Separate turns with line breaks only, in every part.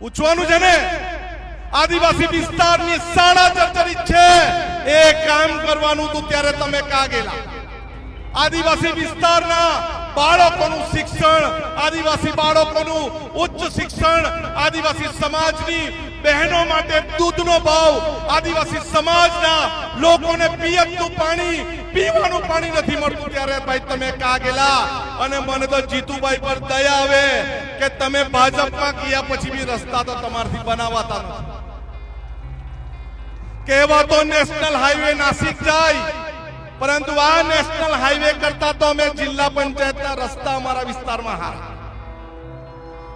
પૂછવાનું છે ને? આદિવાસી વિસ્તારની શાળા જર્જરિત છે, એ કામ કરવાનું હતું ત્યારે તમે કા આદિવાસી વિસ્તારના બાળકોનું શિક્ષણ, આદિવાસી બાળકોનું ઉચ્ચ શિક્ષણ, આદિવાસી સમાજની બહેનો માટે દૂધનો ભાવ આદિવાસી સમાજના લોકોને પિયતનું પાણી, પીવાનું પાણી નથી મળતું ત્યારે ભાઈ તમે કાગેલા અને મને તો જીતુભાઈ પર દયા આવે કે તમે ભાજપમાં ગયા પછી બી રસ્તા તો તમારથી બનાવાતા નથી. કહેવા તો નેશનલ હાઈવે નાસિક જાય, પરંતુ આ નેશનલ હાઈવે કરતા તો અમે જિલ્લા પંચાયતના રસ્તા અમારા વિસ્તારમાં હારા.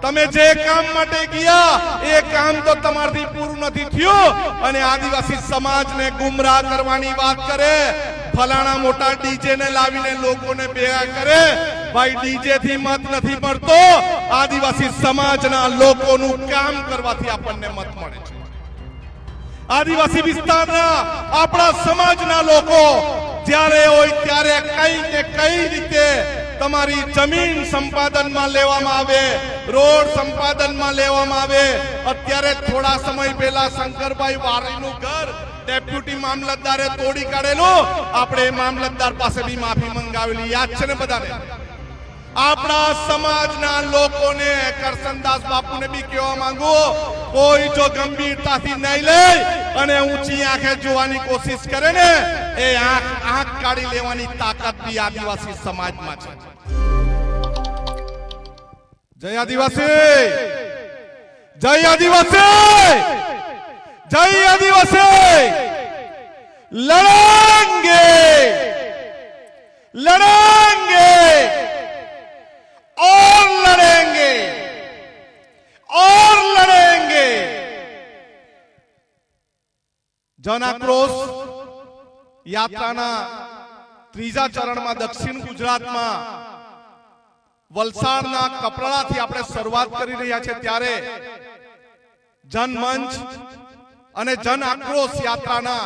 તમે જે કામ માટે ગયા, એ કામ તો તમારથી પૂરું નથી થયું. અને આદિવાસી સમાજને ગુમરાહ કરવાની વાત કરે. ફલાણા મોટા ડીજે ને લાવીને લોકોને ભેગા કરે. ભાઈ ડીજે થી મત નથી મળતો આદિવાસી સમાજના લોકોનું કામ કરવાથી આપણને મત મળે છે. આદિવાસી વિસ્તારના આપણા સમાજના લોકો, જ્યારે હોય ત્યારે કઈ કે કઈ રીતે તમારી જમીન સંપાદનમાં લેવામાં આવે, રોડ સંપાદનમાં લેવામાં આવે. અત્યારે થોડા સમય પહેલા શંકરભાઈ વારીનું ઘર ડેપ્યુટી મામલતદારે તોડી કાઢેલું. આપણે મામલતદાર પાસે બી માફી મંગાવેલી. યાદ છે ને બધાને? આપણા સમાજના લોકોને કરસનદાસ બાપુને બી કહેવા માંગુ, કોઈ જો ગંભીરતાથી નહીં લે અને ઊંચી આંખે જોવાની કોશિશ કરે ને, એ આંખ આંખ કાઢી લેવાની તાકાત બી આદિવાસી સમાજમાં છે. જય આદિવાસી! જય આદિવાસી! જય આદિવાસી! લડેંગે! લડેંગે! ઓર લડેંગે! ઓર લડેંગે! જન આક્રોશ યાત્રાના ત્રીજા ચરણમાં દક્ષિણ ગુજરાતમાં વલસાડના કપરાડાથી આપણે શરૂઆત કરી રહ્યા છે ત્યારે જનમંચ અને જન આક્રોશ યાત્રાના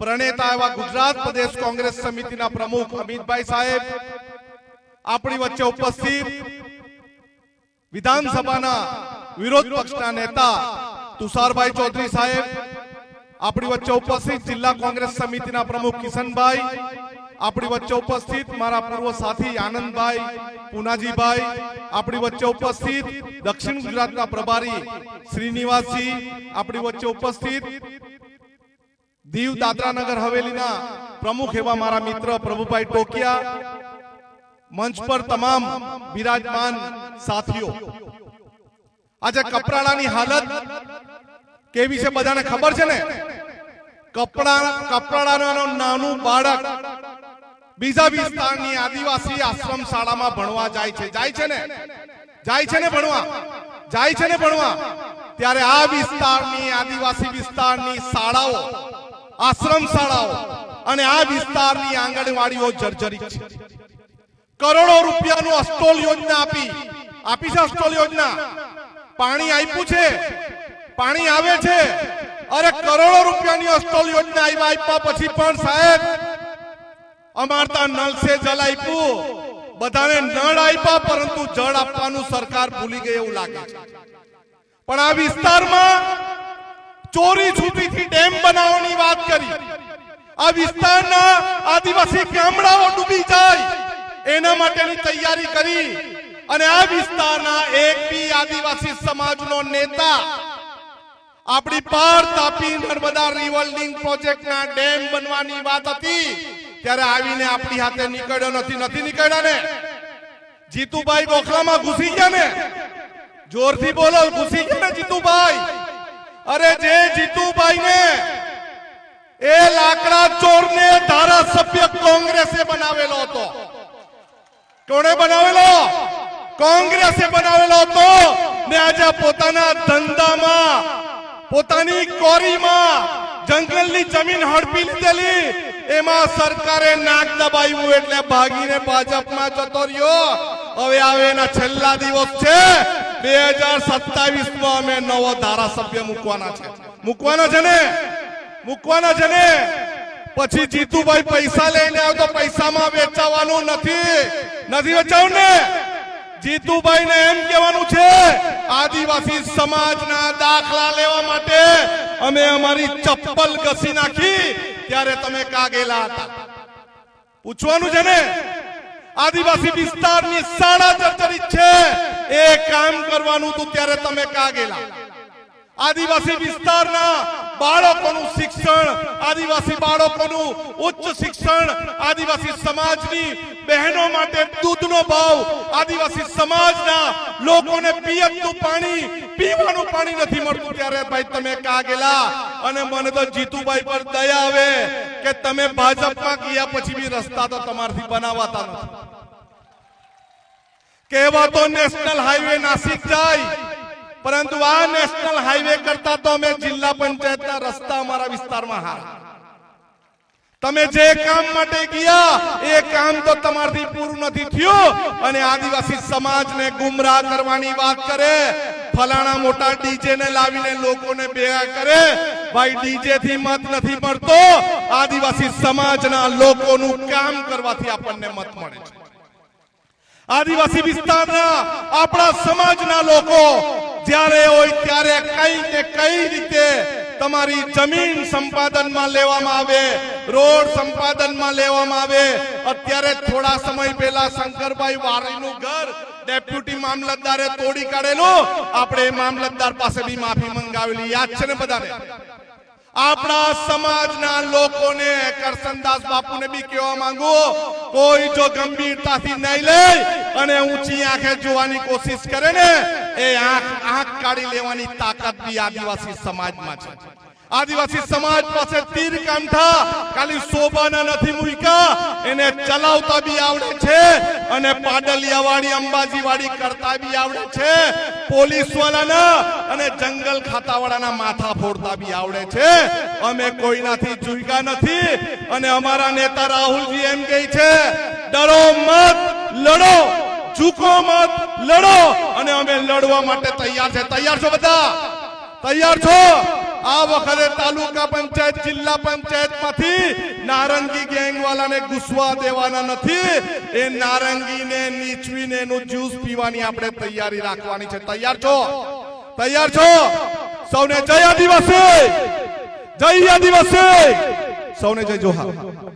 પ્રણેતા એવા ગુજરાત પ્રદેશ કોંગ્રેસ સમિતિના પ્રમુખ અમિતભાઈ સાહેબ આપણી વચ્ચે ઉપસ્થિત વિધાનસભાના વિરોધ પક્ષના નેતા તુષારભાઈ ચૌધરી સાહેબ આપણી વચ્ચે ઉપસ્થિત જિલ્લા કોંગ્રેસ સમિતિના પ્રમુખ કિશનભાઈ, આપણી વચ્ચે ઉપસ્થિત મારા પૂર્વ સાથી આનંદભાઈ, પુનાજીભાઈ, આપણી વચ્ચે ઉપસ્થિત દક્ષિણ ગુજરાતના પ્રભારી શ્રીનિવાસજી, આપણી વચ્ચે ઉપસ્થિત દીવ દાદરાનગર હવેલીના પ્રમુખ એવા મારા મિત્ર પ્રભુભાઈ ટોકિયા, મંચ પર તમામ બિરાજમાન સાથીઓ. આજે કપરાડાની હાલત કેવી છે બધાને ખબર છે ને? કપડા કપડાનું નાનું બાળક બીજા વિસ્તારની આદિવાસી આશ્રમ શાળામાં ભણવા જાય છે. જાય છે ને? જાય છે ને ભણવા? જાય છે ને ભણવા? ત્યારે આ વિસ્તારની આદિવાસી વિસ્તારની શાળાઓ આશ્રમ શાળાઓ અને આ વિસ્તારની આંગણવાડીઓ જર્જરિત છે. કરોડો રૂપિયાનું અસ્ટોલ યોજના આપી. આપી છે અસ્ટોલ યોજના? પાણી આપ્યું છે? પાણી આવે છે. અરે કરોડો રૂપિયાની અસ્ટોલ યોજના આવ્યા આપ્યા પછી પણ સાહેબ અમારતા નળ સે જલ આપ્યું બધાને નળ આપ્યા પરંતુ જળ આપવાનું સરકાર ભૂલી ગઈ એવું લાગે છે. પણ આ વિસ્તારમાં ચોરી છૂટીથી ડેમ બનાવવાની વાત કરી. આ વિસ્તારના આદિવાસી ગામડાઓ ડૂબી જાય. એના માટેની તૈયારી કરી. અને આ વિસ્તારના એક બી આદિવાસી સમાજનો નેતા આપણી પર તાપી નર્મદા રિવોલ્વિંગ પ્રોજેક્ટના ડેમ બનવાની વાત હતી. ત્યારે આવીને આપણી હાથે નીકળ્યો નથી નથી નીકળ્યા ને. જીતુભાઈ બોખલામાં ઘૂસી ગયા ને. જોરથી બોલો, ઘૂસી ગયા ને જીતુભાઈ. અરે જે જીતુભાઈ ને એ લાકડા ચોરને ધારાસભ્ય કોંગ્રેસે બનાવેલો હતો. કોણે બનાવેલો? કોંગ્રેસે બનાવેલો હતો. ને આજે પોતાના ધંધામાં પોતાની કોરીમાં જંગલની જમીન હડપી લીધેલી. એમાં સરકારે નાક દબાવ્યું એટલે ભાગીને ભાજપમાં જતો રહ્યો. હવે આવે એના છેલ્લા દિવસ છે. બે હજાર સત્તાવીસમાં અમે નવો ધારાસભ્ય મૂકવાના છે. મૂકવાના છે ને? મૂકવાના છે ને? પછી જીતુભાઈ પૈસા લઈને આવ્યો તો પૈસામાં વેચાવાનું નથી. નથી વેચાવું ને જીતુભાઈ ને એમ કહેવાનું છે, આદિવાસી સમાજના દાખલા લેવા માટે અમે અમારી ચપ્પલ ઘસી નાખી, ત્યારે તમે કાગેલા હતા. પૂછવાનું છે ને, આદિવાસી વિસ્તારની શાળા જર્જરિત છે, એ કામ કરવાનું હતું ત્યારે તમે કાગેલા. આદિવાસી વિસ્તારના બાળકોનું શિક્ષણ, આદિવાસી બાળકોનું ઉચ્ચ શિક્ષણ, આદિવાસી સમાજની બહેનો માટે દૂધનો ભાવ, આદિવાસી સમાજના લોકોને પિયતનું પાણી, પીવાનું પાણી નથી મળતું ત્યારે ભાઈ તમે કાગેલા અને મને તો જીતુભાઈ પર દયા આવે કે તમે ભાજપમાં ગયા પછી બી રસ્તા તો તમારથી બનાવાતા નથી. કેવા તો નેશનલ હાઈવે નાસિક જાય પરંતુ આ નેશનલ હાઈવે કરતા તો અમે જિલ્લા પંચાયતના રસ્તા અમારા વિસ્તારમાં તમે જે કામ માટે ગયા, એ કામ તો તમારથી પૂરું નથી થયું. અને આદિવાસી સમાજને ગુમરાહ કરવાની વાત કરે, ફલાણા મોટા ડીજે ને લાવીને લોકોને ભેગા કરે. ભાઈ ડીજે થી મત નથી મળતો. આદિવાસી સમાજના લોકોનું કામ કરવાથી આપણને મત મળે છે. આદિવાસી વિસ્તારના આપણા સમાજના લોકો જ્યારે હોય ત્યારે કઈ કે કઈ રીતે તમારી જમીન સંપાદનમાં લેવામાં આવે, રોડ સંપાદનમાં લેવામાં આવે, અત્યારે થોડા સમય પહેલા શંકરભાઈ વારીનું ઘર ડેપ્યુટી મામલતદારે તોડી કાઢેલું. આપણે મામલતદાર પાસે બી માફી મંગાવેલી. યાદ છે ને બધાને? આપણા સમાજના લોકોને કરસનદાસ બાપુને બી કહેવા માંગુ, કોઈ જો ગંભીરતાથી નહીં લે અને ઊંચી આંખે જોવાની કોશિશ કરે ને, એ આંખ આંખ કાઢી લેવાની તાકાત બી આદિવાસી સમાજમાં છે. આદિવાસી સમાજ પાસે તીર કાંઠા ખાલી શોભાના નથી મૂક્યા. એને ચલાવતા બી આવડે છે અને પાડલિયા વાળી અંબાજી વાળી કરતા બી આવડે છે. પોલીસ વાળાના અને જંગલ ખાતા વાળાના માથા ફોડતા બી આવડે છે. અમે કોઈનાથી જુઈકા નથી અને અમારા નેતા રાહુલજી એમ કહે છે, ડરો મત, લડો ચૂકો મત, લડો. અને અમે લડવા માટે તૈયાર છે. તૈયાર છો બધા? તૈયાર છો? આ વખતે તાલુકા પંચાયત, જિલ્લા પંચાયતમાંથી નારંગી ગેંગ વાળાને ઘૂસવા દેવાના નથી. એ નારંગીને, નીચવીને એનું જ્યુસ પીવાની આપણે તૈયારી રાખવાની છે. તૈયાર છો? તૈયાર છો? સૌને જય આદિવાસી! જય આદિવાસી! સૌને જય જોહાર.